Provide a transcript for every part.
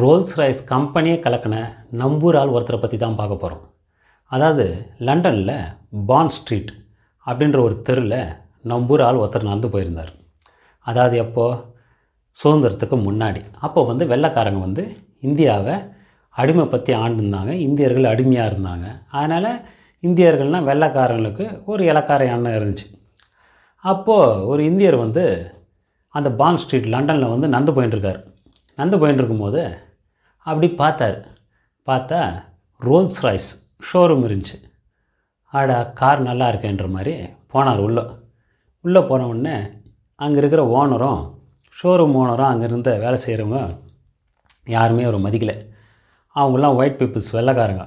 Rolls Royce கம்பெனியே கலக்கின நம்பூர் ஆள் ஒருத்தரை பற்றி தான் பார்க்க போகிறோம் அதாவது லண்டனில் பான் ஸ்ட்ரீட் அப்படின்ற ஒரு தெருவில் நம்பூர் ஆள் ஒருத்தர் நடந்து போயிருந்தார். அதாவது எப்போது சுதந்திரத்துக்கு முன்னாடி. அப்போ வந்து வெள்ளைக்காரங்க வந்து இந்தியாவை அடிமை பற்றி ஆண்டிருந்தாங்க. இந்தியர்கள் அடிமையாக இருந்தாங்க. அதனால் இந்தியர்கள்னால் வெள்ளைக்காரங்களுக்கு ஒரு இலக்கார எண்ணம் இருந்துச்சு. அப்போது ஒரு இந்தியர் வந்து அந்த பான் ஸ்ட்ரீட் லண்டனில் வந்து நடந்து போயிட்டுருக்கார் நடந்து போயின்னு இருக்கும்போது அப்படி பார்த்தார். பார்த்தா ரோல்ஸ் ராய்ஸ் ஷோரூம் இருந்துச்சு. ஆடா கார் நல்லா இருக்கேன்ற மாதிரி போனார் உள்ளே. உள்ளே போன உடனே அங்கே இருக்கிற ஓனரும் ஷோரூம் ஓனரும் அங்கே இருந்த வேலை செய்கிறவங்க யாருமே ஒரு மதிக்கலை. அவங்களாம் ஒயிட் பீப்புள்ஸ் வெள்ளைக்காரங்க.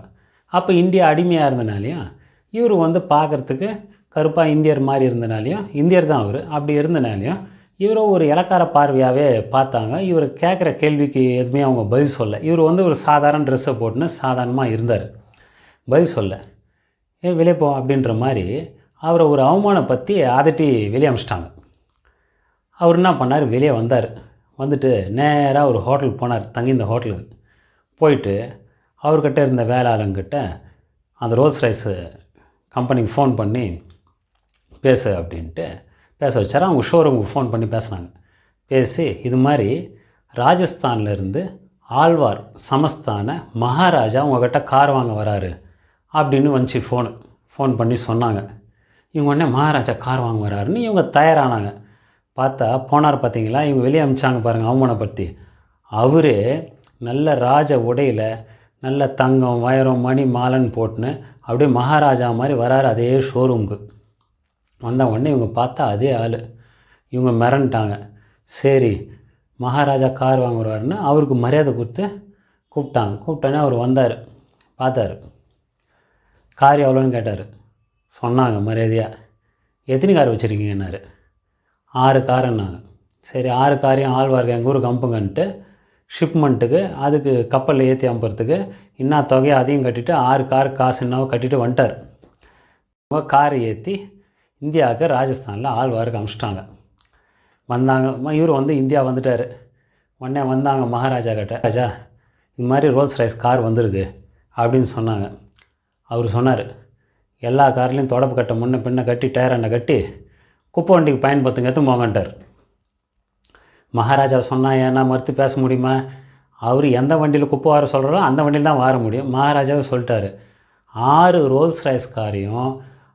அப்போ இந்தியா அடிமையாக இருந்தனாலையும் இவர் வந்து பார்க்குறதுக்கு கருப்பாக இந்தியர் மாதிரி இருந்தனாலையும் இந்தியர் தான் அவர். அப்படி இருந்தனாலையும் இவரை ஒரு இலக்கார பார்வையாகவே பார்த்தாங்க. இவர் கேட்குற கேள்விக்கு எதுவுமே அவங்க பதில் சொல்ல. இவர் வந்து ஒரு சாதாரண ட்ரெஸ்ஸை போட்டுன்னு சாதாரணமாக இருந்தார். பதில் சொல்ல. ஏ வெளியே போ அப்படின்ற மாதிரி அவரை ஒரு அவமானம் பற்றி அதட்டி வெளியே அமிச்சிட்டாங்க. அவர் என்ன பண்ணார்? வெளியே வந்தார். வந்துட்டு நேராக ஒரு ஹோட்டல் போனார். தங்கி இந்த ஹோட்டலுக்கு. போயிட்டு அவர்கிட்ட இருந்த வேளாளங்கிட்ட அந்த ரோல்ஸ் ரைஸு கம்பெனிக்கு ஃபோன் பண்ணி பேசு அப்படின்ட்டு பேச வச்சார். அவங்க ஷோரூமுக்கு ஃபோன் பண்ணி பேசுனாங்க. பேசி இது மாதிரி ராஜஸ்தான்லேருந்து ஆழ்வார் சமஸ்தான மகாராஜா உங்ககிட்ட கார் வாங்க வராரு அப்படின்னு வந்துச்சு ஃபோனு ஃபோன் பண்ணி சொன்னாங்க. இவங்க உடனே மகாராஜா கார் வாங்க வராருன்னு இவங்க தயாரானாங்க. பார்த்தா போனார் பார்த்தீங்களா? இவங்க வெளியே அமிச்சாங்க பாருங்கள் அவமானப்படுத்தி. அவரே நல்ல ராஜ உடையில் நல்ல தங்கம் வைரம் மணி மாலன் போட்டுன்னு அப்படியே மகாராஜா மாதிரி வராரு அதே ஷோரூமுக்கு வந்த உடனே இவங்க பார்த்தா அதே ஆள். இவங்க மிரண்டாங்க சரி மகாராஜா கார் வாங்குறாருன்னு அவருக்கு மரியாதை கொடுத்து கூப்பிட்டாங்க. கூப்பிட்டோன்னே அவர் வந்தார். பார்த்தாரு. கார் எவ்வளோன்னு கேட்டார். சொன்னாங்க மரியாதையாக எத்தனை கார் வச்சுருக்கீங்கன்னாரு. ஆறு காருன்னாங்க. சரி ஆறு காரையும் ஆழ்வார்க்கு எங்கள் ஊருக்கு அம்புங்கன்ட்டு ஷிப்மெண்ட்டுக்கு அதுக்கு கப்பலில் ஏற்றி அம்புறதுக்கு என்ன தொகையை அதையும் கட்டிவிட்டு ஆறு கார் காசு என்னவோ கட்டிட்டு வந்துட்டார். காரை ஏற்றி இந்தியாவுக்கு ராஜஸ்தானில் ஆழ்வாருக்கு அனுப்பிச்சிட்டாங்க வந்தாங்க இவர் வந்து இந்தியா வந்துட்டார். உடனே வந்தாங்க மகாராஜா கிட்ட ராஜா இது மாதிரி ரோல்ஸ் ரைஸ் கார் வந்திருக்கு அப்படின்னு சொன்னாங்க. அவர் சொன்னார் எல்லா கார்லேயும் தொடப்பு கட்ட முன்ன பின்ன கட்டி டயர் எண்ணெய் கட்டி குப்பை வண்டிக்கு பயன்படுத்துங்க எத்தும் போங்கன்ட்டார் மகாராஜா சொன்னால் ஏன்னா மறுத்து பேச முடியுமா? அவர் எந்த வண்டியில் குப்பை வார சொல்கிறாரோ அந்த வண்டியில் தான் வார முடியும். மகாராஜாவே சொல்லிட்டாரு ஆறு ரோல்ஸ் ரைஸ் காரையும்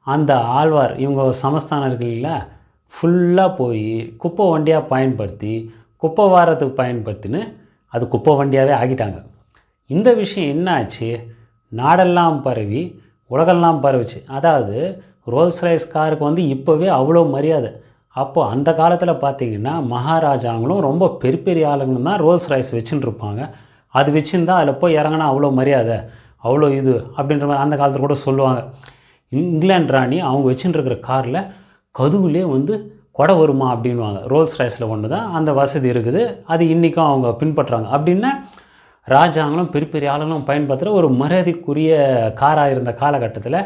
அந்த ஆழ்வார் இவங்க சமஸ்தானம் இருக்குல்ல ஃபுல்லாக போய் குப்பை வண்டியாக பயன்படுத்தி குப்பை வாரத்துக்கு பயன்படுத்தின்னு அது குப்பை வண்டியாகவே ஆகிட்டாங்க இந்த விஷயம் என்ன ஆச்சு நாடெல்லாம் பரவி உலகெல்லாம் பரவிச்சு. அதாவது ரோல்ஸ் ரைஸ் காருக்கு வந்து இப்போவே அவ்வளோ மரியாதை. அப்போது அந்த காலத்தில் பார்த்தீங்கன்னா மகாராஜாங்களும் ரொம்ப பெரிய பெரிய ஆளுங்களும் தான் ரோல்ஸ் ரைஸ் வச்சுன்னு இருப்பாங்க. அது வச்சுருந்தா அதில் போய் இறங்கினா அவ்வளோ மரியாதை அவ்வளோ இது அப்படின்ற மாதிரி அந்த காலத்தில் கூட சொல்லுவாங்க. இங்கிலாந்து ராணி அவங்க வச்சுட்டு இருக்கிற காரில் கதுவுலே வந்து கொடை வருமா அப்படின்வாங்க ரோல்ஸ் ரைஸில் ஒன்று தான் அந்த வசதி இருக்குது அது இன்றைக்கும் அவங்க பின்பற்றுறாங்க. அப்படின்னா ராஜாங்களும் பெரிய பெரிய ஆளுங்களும் பயன்படுத்துகிற ஒரு மரியாதைக்குரிய காராக இருந்த காலகட்டத்தில்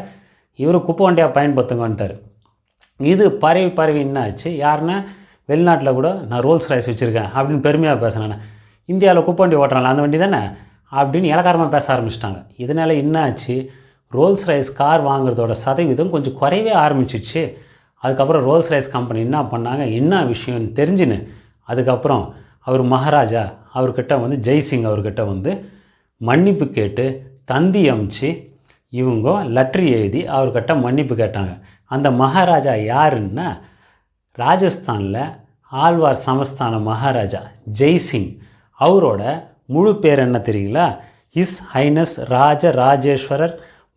இவர் குப்பை வண்டியாக பயன்படுத்துங்கன்ட்டார். இது பறவை பறவை என்ன ஆச்சு யாருன்னா வெளிநாட்டில் கூட நான் ரோல்ஸ் ரைஸ் வச்சுருக்கேன் அப்படின்னு பெருமையாக பேசினேன் இந்தியாவில் குப்பை வண்டி ஓட்டுறாங்களா அந்த வண்டி தானே அப்படின்னு இலக்காரமாக பேச ஆரம்பிச்சிட்டாங்க. இதனால் என்ன ஆச்சு ரோல்ஸ் ரைஸ் கார் வாங்குறதோட சதவீதம் கொஞ்சம் குறையவே ஆரம்பிச்சிச்சு. அதுக்கப்புறம் ரோல்ஸ் ரைஸ் கம்பெனி என்ன பண்ணாங்க? என்ன விஷயம்னு தெரிஞ்சுன்னு அதுக்கப்புறம் அவர் மகாராஜா அவர்கிட்ட வந்து ஜெய்சிங் அவர்கிட்ட வந்து மன்னிப்பு கேட்டு தந்தி அமிச்சு இவங்க லெட்ரு எழுதி அவர்கிட்ட மன்னிப்பு கேட்டாங்க. அந்த மகாராஜா யாருன்னா ராஜஸ்தானில் ஆழ்வார் சமஸ்தான மகாராஜா ஜெய்சிங் அவரோட முழு பேர் என்ன தெரியுங்களா? His highness Raja Rajeshwarar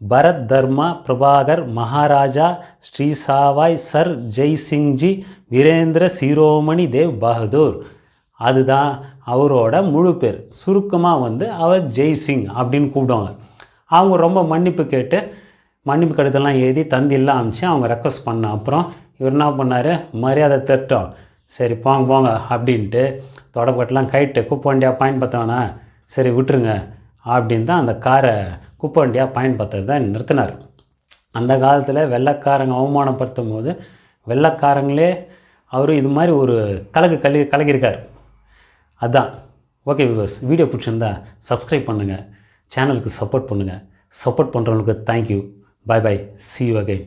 Bharat Dharma Prabhakar Maharaja Shri Sawai Sir Jaisinghji Virendra Shiromani Dev Bahadur. அதுதான் அவரோட முழு பேர். சுருக்கமாக வந்து அவர் ஜெய்சிங் அப்படின்னு கூப்பிடுவாங்க. அவங்க ரொம்ப மன்னிப்பு கேட்டு மன்னிப்பு கடிதெல்லாம் எழுதி தந்திலாம் அமிச்சு அவங்க ரெக்வஸ்ட் பண்ண அப்புறம் இவர் என்ன பண்ணார்? மரியாதை திட்டம். சரி போங்க போங்க அப்படின்ட்டு தொடப்பட்டெலாம் கைட்டு கூப்பண்டியா வண்டியாக பார்த்தோன்னா சரி விட்டுருங்க. அப்படின்னு தான் அந்த காரை குப்பை வண்டியாக பயன்படுத்துறது தான் நிறுத்தினார். அந்த காலத்தில் வெள்ளைக்காரங்க அவமானப்படுத்தும் போது வெள்ளைக்காரங்களே அவரும் இது மாதிரி ஒரு கலகு கலி கலகிருக்கார் அதுதான் ஓகே விவர்ஸ் வீடியோ பிடிச்சிருந்தா சப்ஸ்கிரைப் பண்ணுங்கள் சேனலுக்கு சப்போர்ட் பண்ணுங்கள் சப்போர்ட் பண்ணுறவங்களுக்கு thank you bye bye see you again